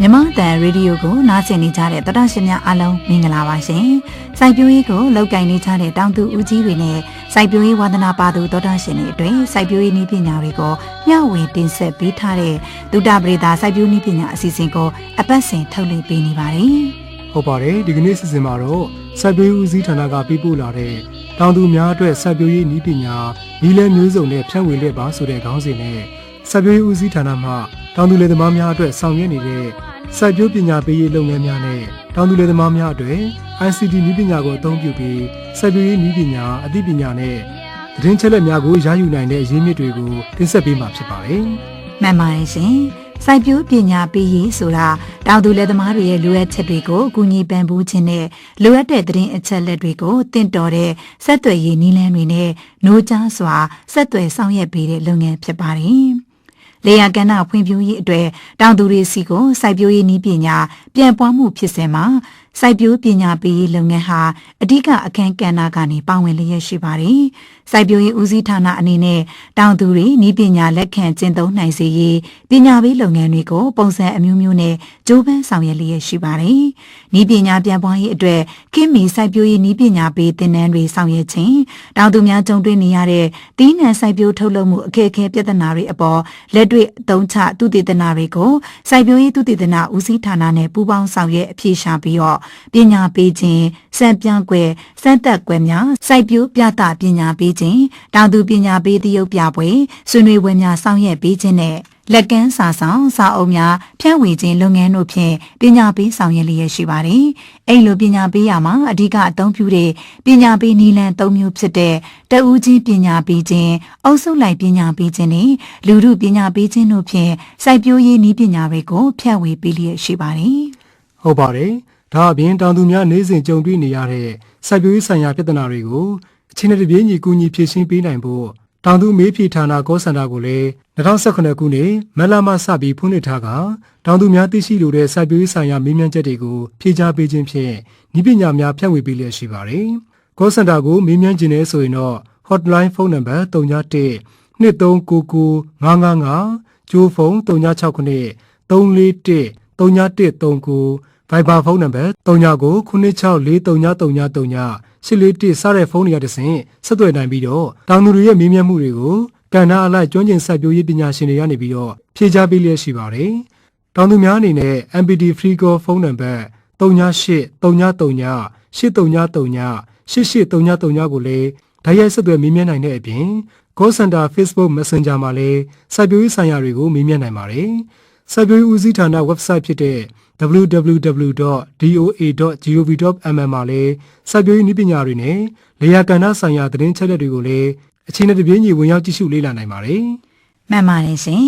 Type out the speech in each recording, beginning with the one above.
မြမတန်ရေဒီယိုကိုနားဆင်နေကြတဲ့တရရှင်များအားလုံးမင်္ဂလာပါရှင်။စိုက်ပျိုးရေးကိုလောက်ကင်နေကြတဲ့တောင်သူဦးကြီးတွေနဲ့စိုက်ပျိုးရေးဝါသနာပါသူတော်တာရှင်တွေအတွက်စိုက်ပျိုးရေးနည်းပညာတွေကိုမျှဝေတင်ဆက်ပေးထားတဲ့ဒုတာပရိသစိုက်ပျိုးနည်းပညာအစီအစဉ်ကိုအပတ်စဉ်ထုတ်လွှင့်ပေးနေပါတယ်ဟုတ်ပါတယ်ဒီကနေ့စီစဉ်မှာတော့စိုက်ပျိုးရေးဦးစီးဌာနကပြပို့လာတဲ့တောင်သူများအတွက်စိုက်ပျိုးရေးနည်းပညာဤလဲမျိုးစုံနဲ့ဖြန့်ဝေလက်ပါဆိုတဲ့ခေါင်းစဉ်နဲ့စိုက်ပျိုးရေးဦးစီးဌာနမှ တောင်သူလယ်သမားများအတွက်ဆောင်ရွက်နေတဲ့စိုက်ပျိုးပညာပေးရေးလုပ်ငန်းများနဲ့တောင်သူလယ်သမားများအတွက် ICT နည်းပညာကိုအသုံးပြုပြီးစိုက်ပျိုးရေးနည်းပညာအသိပညာနဲ့သတင်းချက်လက်များကိုရယူနိုင်တဲ့အရင်းမြစ်တွေကိုတင်ဆက်ပေးမှာဖြစ်ပါတယ်။။မှန်ပါတယ်ရှင်။စိုက်ပျိုးပညာပေးရေးဆိုတာတောင်သူလယ်သမားတွေရဲ့လိုအပ်ချက်တွေကိုအကူအညီပံ့ပိုးခြင်းနဲ့လိုအပ်တဲ့သတင်းအချက်လက်တွေကိုတင့်တော်တဲ့ဆက်သွယ်ရေးနည်းလမ်းတွေနဲ့နှိုးကြားစွာဆက်သွယ်ဆောင်ရွက်ပေးတဲ့လုပ်ငန်းဖြစ်ပါတယ်။ လေယာကဏ္ဍဖွံ့ဖြိုးရေးအတွက်တောင်သူတွေစီကိုစိုက်ပျိုးရေးနည်းပညာပြန့်ပွားမှုဖြစ်စဉ်မှာ စိုက်ပျိုးပညာပေးရေးလုပ်ငန်းဟာအဓိကအခန်းကဏ္ဍကနေပါဝင်လျက်ရှိပါတယ်။စိုက်ပျိုးရေးဦးစီးဌာနအနေနဲ့တောင်သူတွေနည်းပညာလက်ခံကျင့်သုံးနိုင်စေရေးပညာပေးလုပ်ငန်းတွေကိုပုံစံအမျိုးမျိုးနဲ့ကြိုးပမ်းဆောင်ရွက်လျက်ရှိပါတယ်။နည်းပညာပြန့်ပွားရေးအတွက်ခင်မီစိုက်ပျိုးရေးနည်းပညာပေးသင်တန်းတွေဆောင်ရွက်ခြင်းတောင်သူများကြုံတွေ့နေရတဲ့တီးနှံစိုက်ပျိုးထုတ်လုပ်မှုအခက်အခဲပြဿနာတွေအပေါ်လက်တွေ့အသုံးချသူတည်တနာတွေကိုစိုက်ပျိုးရေးသူတည်တနာဦးစီးဌာနနဲ့ပူးပေါင်းဆောင်ရွက်အပြေရှားပြီးတော့ပညာပေးခြင်းစံပြန့်ကွယ်စံတက်ကွယ်များစိုက်ပျိုးပြသပညာပေးခြင်းတောင်သူပညာပေးသရုပ်ပြပွဲဆွေးနွေးပွဲများဆောင်ရွက်ပေးခြင်းနဲ့လက်ကမ်းစာဆောင်စာအုပ်များဖြန့်ဝေခြင်းလုပ်ငန်းတို့ဖြင့်ပညာပေးဆောင်ရွက်လျက်ရှိပါတယ်။အဲ့လိုပညာပေးရမှာအဓိကအသုံးပြုတဲ့ပညာပေးနည်းလမ်း၃မျိုးဖြစ်တဲ့တဦးချင်းပညာပေးခြင်း၊အုပ်စုလိုက်ပညာပေးခြင်းနဲ့လူမှုပညာပေးခြင်းတို့ဖြင့်စိုက်ပျိုးရေးနည်းပညာတွေကိုဖြန့်ဝေပေးလျက်ရှိပါတယ်။ဟုတ်ပါတယ်။ ဒါအပြင်တောင်သူများနေ့စဉ်ကြုံတွေ့နေရတဲ့စိုက်ပျိုးရေးဆိုင်ရာပြဿနာတွေကိုအချိန်နဲ့တပြေးညီကူညီဖြေရှင်းပေးနိုင်ဖို့တောင်သူမေးဖြေဌာနကောစင်တာကိုလည်း2018ခုနှစ်မက်လာမစပြီးဖွင့်လှစ်ထားကတောင်သူများသိရှိလိုတဲ့စိုက်ပျိုးရေးဆိုင်ရာမေးမြန်းချက်တွေကိုဖြေကြားပေးခြင်းဖြင့်ဤပညာများဖြန့်ဝေပေးလျက်ရှိပါတယ်။ကောစင်တာကိုမေးမြန်းခြင်းနဲ့ဆိုရင်တော့ hotline ဖုန်းနံပါတ်391 2399 555ကျိုးဖုန်း369 341 3139 Viber ဖုန်းနံပါတ်399643333841စတဲ့ဖုန်းတွေကတဆင့်ဆက်သွယ်နိုင်ပြီးတော့တောင်သူတွေရဲ့မေးမြန်းမှုတွေကိုကဏ္ဍအလိုက်ကျွမ်းကျင်စိုက်ပျိုးရေးပညာရှင်တွေကနေပြီးတော့ဖြေကြားပေးလျက်ရှိပါတယ်။တောင်သူများအနေနဲ့ MPD Free Call ဖုန်းနံပါတ်3833 8339 8839ကိုလည်းဓာတ်ရိုက်ဆက်သွယ်မေးမြန်းနိုင်တဲ့အပြင် Call Center Facebook Messenger မှာလည်းစိုက်ပျိုးရေးဆိုင်ရာတွေကိုမေးမြန်းနိုင်ပါတယ်။ စိုက်ပျိုးရေးဦးစီးဌာန website ဖြစ်တဲ့ www.doa.gov.mm မှာလည်းစိုက်ပျိုးရေးနည်းပညာတွေနဲ့လေယာကဏ္ဍဆိုင်ရာသတင်းချက်လက်တွေကိုလည်းအချိန်နဲ့တပြေးညီဝင်ရောက်ကြည့်ရှုလေ့လာနိုင်ပါတယ်။မှန်ပါတယ်ရှင်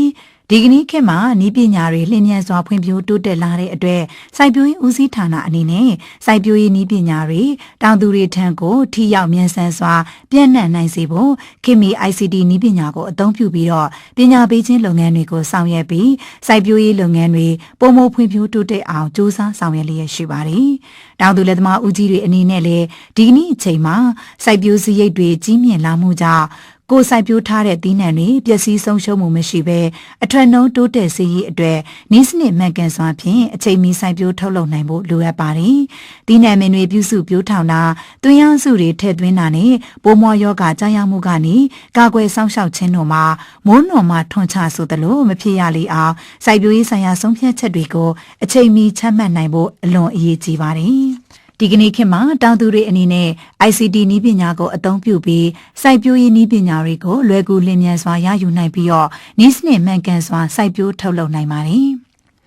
ဒီကနေ့ခေတ်မှာဤပညာတွေလျင်မြန်စွာဖွံ့ဖြိုးတိုးတက်လာတဲ့အတွက်စိုက်ပျိုးရေးဦးစီးဌာနအနေနဲ့စိုက်ပျိုးရေးဤပညာတွေတောင်သူတွေထံကိုထိရောက်မြန်ဆန်စွာပြန့်နှံ့နိုင်စေဖို့ခေတ်မီ ICT ဤပညာကိုအသုံးပြုပြီးတော့ပညာပေးခြင်းလုပ်ငန်းတွေကိုဆောင်ရွက်ပြီးစိုက်ပျိုးရေးလုပ်ငန်းတွေပုံမဖွံ့ဖြိုးတိုးတက်အောင်စ조사ဆောင်ရွက်လျက်ရှိပါတယ်။တောင်သူလက်သမားဦးကြီးတွေအနေနဲ့လည်းဒီကနေ့အချိန်မှာစိုက်ပျိုးစရိတ်တွေကြီးမြင့်လာမှုကြောင့် ကိုယ်စိုက်ပျိုးထားတဲ့သီးနှံတွေပျက်စီးဆုံးရှုံးမှုမရှိဘဲအထွတ်နှုံးတိုးတက်စေရေးအတွက်နည်းစနစ်မှန်ကန်စွာဖြင့်အချိန်မီစိုက်ပျိုးထုတ်လုပ်နိုင်ဖို့လိုအပ်ပါတယ်။သီးနှံမင်တွေပြုစုပျိုးထောင်တာ၊သွင်းရစုတွေထည့်သွင်းတာနဲ့ပိုးမွှားယောဂကြားရောက်မှုကနေကာကွယ်စောင့်ရှောက်ခြင်းတို့မှာမိုးနှော်မှထွန်ချဆိုသလိုမဖြစ်ရလေအောင်စိုက်ပျိုးရေးဆိုင်ရာဆုံးဖြတ်ချက်တွေကိုအချိန်မီချမှတ်နိုင်ဖို့အလွန်အရေးကြီးပါတယ်။ ဒီကနေ့ခေတ်မှာတောင်သူတွေအနေနဲ့ ICT နည်းပညာကိုအသုံးပြုပြီးစိုက်ပျိုးရေးနည်းပညာတွေကိုလွယ်ကူလျင်မြန်စွာရယူနိုင်ပြီးတော့နည်းစနစ်မှန်ကန်စွာစိုက်ပျိုးထုတ်လုပ်နိုင်ပါတယ်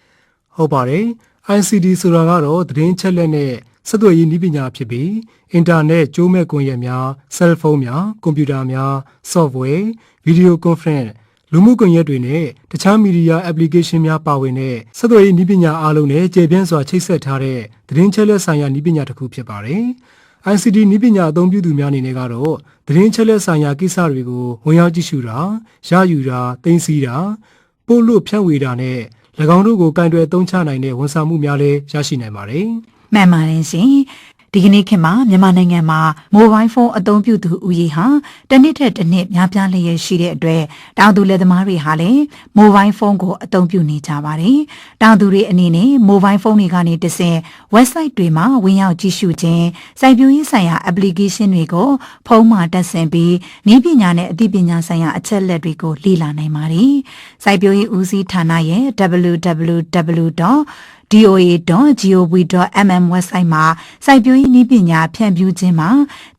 ။ဟုတ်ပါတယ်။ ICD ဆိုတာကတော့သတင်းချက်လက်နဲ့ဆက်သွယ်ရေးနည်းပညာဖြစ်ပြီးအင်တာနက်ကြိုးမဲ့ကွန်ရက်များ၊ဆဲလ်ဖုန်းများ၊ကွန်ပျူတာများ၊ဆော့ဖ်ဝဲ၊ဗီဒီယိုကွန်ဖရင့် လူမှုကွန်ရက်တွေနဲ့တခြားမီဒီယာ application များပါဝင်တဲ့ဆက်သွယ်ရေးနည်းပညာအားလုံးနဲ့ကျေပြန့်စွာချိတ်ဆက်ထားတဲ့သတင်းချက်လက်ဆိုင်ရာနည်းပညာတစ်ခုဖြစ်ပါတယ်။ ICT နည်းပညာအသုံးပြုသူများအနေနဲ့ကတော့သတင်းချက်လက်ဆိုင်ရာကိစ္စတွေကိုဝင်ရောက်ကြည့်ရှုတာ၊ရယူတာ၊သိမ်းဆည်းတာ၊ပို့လို့ဖြန့်ဝေတာနဲ့၎င်းတို့ကိုကင်တွယ်သုံးချနိုင်တဲ့ဝန်ဆောင်မှုများလည်းရရှိနိုင်ပါတယ်။မှန်ပါတယ်ရှင် ဒီကနေ့ခေတ်မှာမြန်မာနိုင်ငံမှာမိုဘိုင်းဖုန်းအသုံးပြုသူဦးရေဟာတစ်နှစ်ထက်တစ်နှစ်များပြားလျက်ရှိတဲ့အတွက်တောင်သူလယ်သမားတွေဟာလည်းမိုဘိုင်းဖုန်းကိုအသုံးပြုနေကြပါတယ်။တောင်သူတွေအနေနဲ့မိုဘိုင်းဖုန်းတွေကနေတဆင့် website တွေမှာဝင်ရောက်ကြည့်ရှုခြင်းစိုက်ပျိုးရေးဆိုင်ရာ application တွေကိုဖုန်းမှာတက်ဆင်ပြီးနည်းပညာနဲ့အသိပညာဆိုင်ရာအချက်အလက်တွေကိုလေ့လာနိုင်ပါတယ်။စိုက်ပျိုးရေးဦးစီးဌာနရဲ့ www. doa.gov.mm website မှာစိုက်ပျိုးရေးနည်းပညာဖြန့်ဖြူးခြင်းမှာ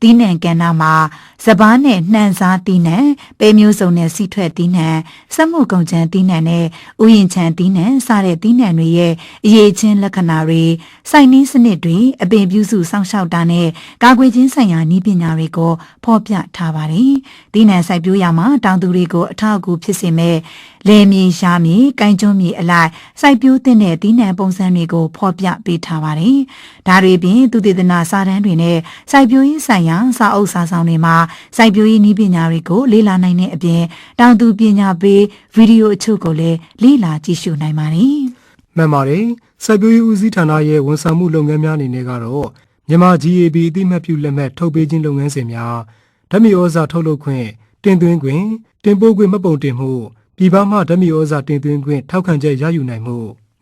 တီးနှံကဏ္ဍမှာစပားနဲ့နှံစားတီးနှံပဲမျိုးစုံနဲ့စီထွက်တီးနှံစက်မှုကုန်ချမ်းတီးနှံနဲ့ဥယျာဉ်ချမ်းတီးနှံစတဲ့တီးနှံတွေရဲ့အရေးချင်းလက္ခဏာတွေစိုက်နည်းစနစ်တွေအပင်ပြုစုစောင့်ရှောက်တာနဲ့ကာကွယ်ခြင်းဆိုင်ရာနည်းပညာတွေကိုဖော်ပြထားပါတယ်။တီးနှံစိုက်ပျိုးရမှာတောင်သူတွေကိုအထောက်အကူဖြစ်စေမဲ့လယ်မြေရှားမြေကိုင်းကျွန်းမြေအလိုက်စိုက်ပျိုးတဲ့တီးနှံပုံစံတွေကိုဖော်ပြပေးထားပါတယ်။ဒါတွေပြင်သူတည်တနာစာတမ်းတွေနဲ့စိုက်ပျိုးရေးဆိုင်ရာစာအုပ်စာဆောင်တွေမှာစိုက်ပျိုးရေးနည်းပညာတွေကိုလေ့လာနိုင်တဲ့အပြင်တောင်သူပညာပေးဗီဒီယိုအချို့ကိုလည်းလေ့လာကြည့်ရှုနိုင်ပါတယ်။မှန်ပါတယ်စိုက်ပျိုးရေးဦးစီးဌာနရဲ့ဝန်ဆောင်မှုလုပ်ငန်းများအနေနဲ့ကတော့မြန်မာ GAB အတိမတ်ပြုလက်မှတ်ထုတ်ပေးခြင်းလုပ်ငန်းစဉ်များဓာတ်မြေဩဇာထုတ်လုပ်ခွင့်တင်သွင်းခွင့်တင်ပို့ခွင့်မှတ်ပုံတင်မှုပြည်ပမှဓာတ်မြေဩဇာတင်သွင်းခွင့်ထောက်ခံချက်ရယူနိုင်မှု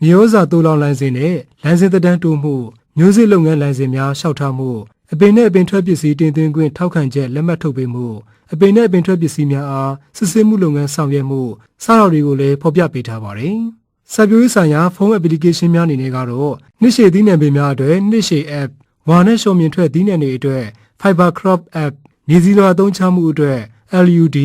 မြေဩဇာတိုးလောင်လိုင်စင်နဲ့လိုင်စင်သက်တမ်းတိုးမှုမျိုးစစ်လုပ်ငန်းလိုင်စင်များလျှောက်ထားမှုအပင်နဲ့အပင်ထွက်ပစ္စည်းတင်သွင်းခွင့်ထောက်ခံချက်လက်မှတ်ထုတ်ပေးမှုအပင်နဲ့အပင်ထွက်ပစ္စည်းများအားစစ်ဆေးမှုလုပ်ငန်းဆောင်ရွက်မှုစတာတွေကိုလည်းဖော်ပြပေးထားပါတယ်။စိုက်ပျိုးရေးဆိုင်ရာဖုန်း application များအနေနဲ့ကတော့နှစ်ရှည်သီးနှံပင်များအတွက်နှစ်ရှည် app ဝါနဲ့ရှော်မြင်ထွက်သီးနှံတွေအတွက် Fiber Crop app နေစည်းလွှာအသုံးချမှုအတွက် LUD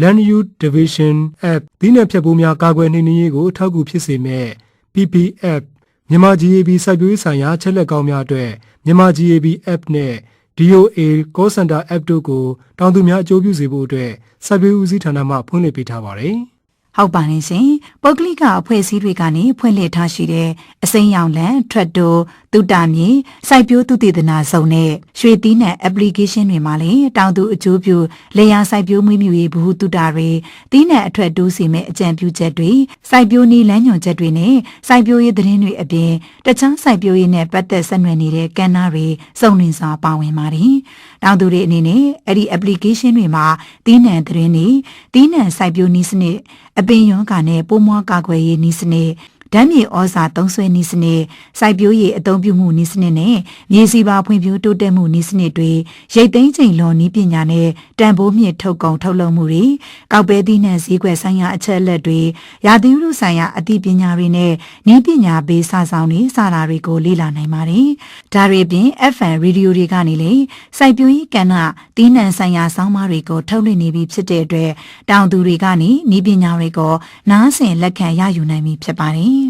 Land Use Division app သီးနှံဖြတ်ပိုးများကာကွယ်နှိမ်နင်းရေးကိုအထောက်အကူဖြစ်စေမဲ့ PP app မြန်မာ GAB စိုက်ပျိုးရေးဆိုင်ရာချက်လက်ကောင်းများအတွက်မြန်မာ GAB app နဲ့ DOA Call Center app တို့ကိုတောင်သူများအကျိုးပြုစေဖို့အတွက်စိုက်ပျိုးရေးဦးစီးဌာနမှဖွင့်လှစ်ပေးထားပါတယ်။ ဟုတ်ပါနေရှင်ပုဂ္ဂလိကအဖွဲ့အစည်းတွေကနေဖွင့်လှစ်ထားရှိတဲ့အစိမ်းရောင်လန်ထရက်တိုတုတမြေစိုက်ပျိုးသူတည်တနာဆောင်နဲ့ရွှေသီးနှံ application တွေမှာလည်းတောင်သူအကျိုးပြုလေယာစိုက်ပျိုးမွေးမြူရေးဘ ഹു တုတာတွေသီးနှံအထွက်တိုးစီမဲ့အကြံပြုချက်တွေစိုက်ပျိုးနည်းလမ်းညွှန်ချက်တွေနဲ့စိုက်ပျိုးရေးသတင်းတွေအပြင်တခြားစိုက်ပျိုးရေးနဲ့ပတ်သက်ဆက်နွယ်နေတဲ့ကဏ္ဍတွေစုံလင်စွာပါဝင်ပါတယ်တောင်သူတွေအနေနဲ့အဲ့ဒီ application တွေမှာသီးနှံသတင်းတွေသီးနှံစိုက်ပျိုးနည်းစနစ်အပင်ရောဂါနဲ့ပိုးမွားကာကွယ်ရေးနည်းစနစ် ဓာတ်မြေဩဇာသုံးစွဲနည်းစနစ်စိုက်ပျိုးရေးအသုံးပြုမှုနည်းစနစ်နဲ့မြေစီပါဖွံ့ဖြိုးတိုးတက်မှုနည်းစနစ်တွေရိတ်သိမ်းချိန်လွန်နည်းပညာနဲ့တန်ဖိုးမြင့်ထုတ်ကုန်ထုတ်လုပ်မှုတွေကောက်ပဲသီးနှံစည်းကွယ်ဆိုင်ရာအချက်အလက်တွေရာသီဥတုဆိုင်ရာအသိပညာတွေနဲ့နည်းပညာဘေးစာဆောင်တွေစတာတွေကိုလေ့လာနိုင်ပါတယ်။ဒါတွေပြင် FM ရေဒီယိုတွေကနေလေစိုက်ပျိုးရေးကဏ္ဍသီးနှံဆိုင်ရာဆောင်းပါးတွေကိုထုတ်လွှင့်နေပြီဖြစ်တဲ့အတွက်တောင်သူတွေကနေနည်းပညာတွေကိုနားဆင်လက်ခံရယူနိုင်ပြီဖြစ်ပါတယ်။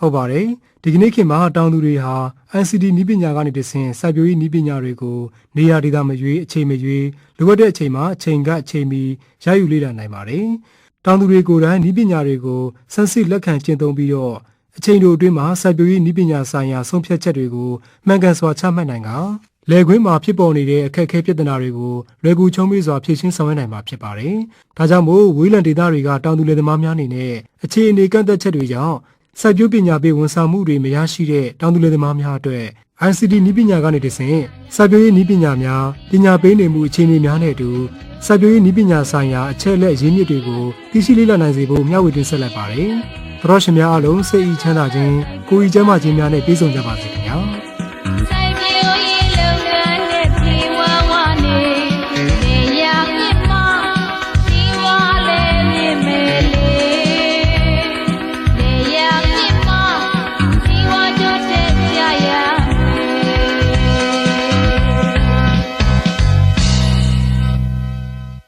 ဟုတ်ပါတယ်ဒီကနေ့ခေတ်မှာတောင်သူတွေဟာ ICT နည်းပညာကနေတဆင့်စိုက်ပျိုးရေးနည်းပညာတွေကိုနေရာဒေသမရွေးအချိန်မရွေးလိုအပ်တဲ့အချိန်မှာအချိန်ကအချိန်မီရယူလေ့လာနိုင်ပါတယ်တောင်သူတွေကိုယ်တိုင်နည်းပညာတွေကိုစမ်းစစ်လက်ခံကျင့်သုံးပြီးတော့အချိန်တို့အတွင်းမှာစိုက်ပျိုးရေးနည်းပညာဆိုင်ရာဆုံးဖြတ်ချက်တွေကိုမှန်ကန်စွာချမှတ်နိုင်ကလယ်ကွင်းမှာဖြစ်ပေါ်နေတဲ့အခက်အခဲပြဿနာတွေကိုလွယ်ကူချုံးမေးစွာဖြေရှင်းဆောင်ရွက်နိုင်မှာဖြစ်ပါတယ်။ဒါကြောင့်မို့ဝေးလံဒေသတွေကတောင်သူလယ်သမားများအနေနဲ့အခြေအနေကန့်သက်ချက်တွေကြောင့် စိုက်ပျိုးပညာပေးဝန်ဆောင်မှုတွေမရရှိတဲ့တောင်သူလယ်သမားများအတွက် ICT နည်းပညာကနေတဆင့်စိုက်ပျိုးရေးနည်းပညာများပညာပေးနေမှုအခြေအနေများနဲ့အတူစိုက်ပျိုးရေးနည်းပညာဆိုင်ရာအချက်အလက်အရင်းမြစ်တွေကိုသိရှိလေ့လာနိုင်စေဖို့မျှဝေတင်ဆက်လိုက်ပါတယ်။သရရှင်များအားလုံးစိတ်ဤချမ်းသာခြင်းကိုယ်ဤကျန်းမာခြင်းများနဲ့ပြည့်စုံကြပါစေခင်ဗျာ။